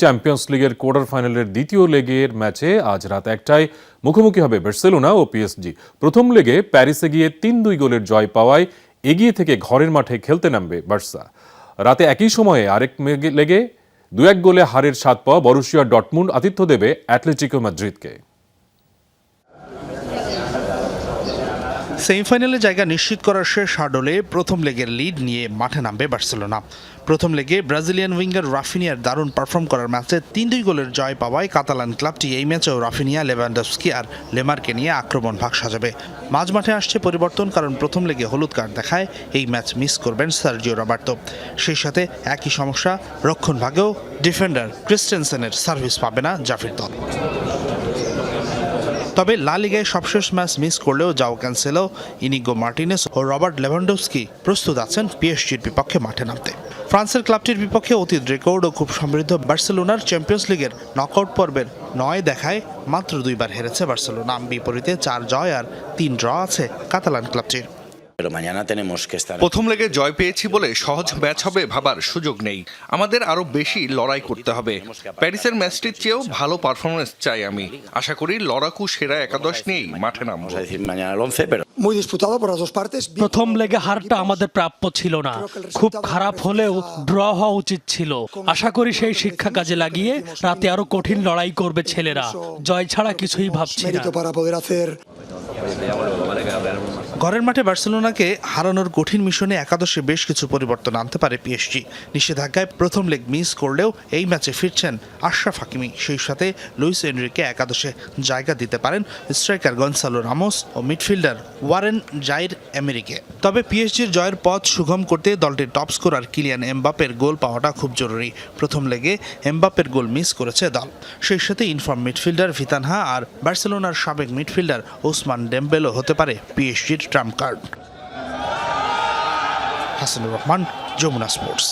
Champions লিগের quarter ফাইনালের দ্বিতীয় লেগের ম্যাচে আজ রাত একটায় মুখোমুখি হবে বার্সেলোনা ও পিএসজি প্রথম লেগে প্যারিসে গিয়ে তিন দুই গোলের জয় পাওয়ায় এগিয়ে থেকে ঘরের মাঠে খেলতে নামবে বার্সা। রাতে একই সময়ে আরেক লেগে দু এক গোলে হারের স্বাদ পাওয়া বরুশিয়া ডটমুন্ড আতিথ্য দেবে অ্যাটলেটিকো মাদ্রিদকে। সেমিফাইনালে জায়গা নিশ্চিত করার শেষ শাডলে প্রথম লেগের লিড নিয়ে মাঠে নামবে বার্সেলোনা। প্রথম লেগে ব্রাজিলিয়ান উইঙ্গার রাফিনিয়ার দারুণ পারফর্ম করার ম্যাচে তিন দুই গোলের জয় পাওয়ায় কাতালান ক্লাবটি এই ম্যাচেও রাফিনিয়া, লেভানডস্কি আর লেমারকে নিয়ে আক্রমণ ভাগ সাজাবে। মাঝ মাঠে আসছে পরিবর্তন কারণ প্রথম লেগে হলুদ কার্ড দেখায় এই ম্যাচ মিস করবেন সার্জিও রবার্তো। সেই সাথে একই সমস্যা রক্ষণ ভাগেও ডিফেন্ডার ক্রিস্টেনসেনের সার্ভিস পাবে না জাফির দল। তবে লা লিগায় সবশেষ ম্যাচ মিস করলেও যাও ক্যান্সেলো ইনিগো মার্টিনেস ও রবার্ট লেভানডোস্কি প্রস্তুত আছেন পিএসজির বিপক্ষে মাঠে নামতে। ফ্রান্সের ক্লাবটির বিপক্ষে অতীত রেকর্ড ও খুব সমৃদ্ধ বার্সেলোনার চ্যাম্পিয়ন্স লিগের নকআউট পর্বের নয় দেখায় মাত্র দুইবার হেরেছে বার্সেলোনা। বিপরীতে চার জয় আর তিন ড্র আছে কাতালান ক্লাবটির। Pero mañana tenemos que estar. প্রথম লেগে জয় পেয়েছি বলে সহজ ম্যাচ হবে ভাবার সুযোগ নেই। আমাদের আরও বেশি লড়াই করতে হবে। প্যারিসের ম্যাচটির চেয়েও ভালো পারফরমেন্স চাই আমি। আশা করি লড়াকু সেরা একাদশ নিয়েই মাঠে নামবো। Vamos a decir mañana el 11, pero muy disputado por las dos partes. প্রথম লেগে হারটা আমাদের প্রাপ্য ছিল না। খুব খারাপ হলেও ড্র হওয়া উচিত ছিল। আশা করি সেই শিক্ষা কাজে লাগিয়ে রাতে আরও কঠিন লড়াই করবে ছেলেরা। জয় ছাড়া কিছুই ভাবছি না। ঘরের মাঠে বার্সেলোনাকে হারানোর কঠিন মিশনে একাদশে বেশ কিছু পরিবর্তন আনতে পারে পিএসজি। নিষেধাজ্ঞায় প্রথম লেগ মিস করলেও এই ম্যাচে ফিরছেন আশরাফ হাকিমি। সেই সাথে লুইস এনরিকে একাদশে জায়গা দিতে পারেন স্ট্রাইকার গনসালো রামোস ও মিডফিল্ডার ওয়ারেন জাইর আমেরিকে তবে পিএসজির জয়ের পথ সুগম করতে দলটির টপ স্কোরার কিলিয়ান এমবাপের গোল পাওয়াটা খুব জরুরি। প্রথম লেগে এমবাপের গোল মিস করেছে দল। সেই সাথে ইনফর্ম মিডফিল্ডার ভিতানহা আর বার্সেলোনার সাবেক মিডফিল্ডার ওসমান ডেম্বেলো হতে পারে পিএসজির trump card. Hasanur Rahman Jamuna sports.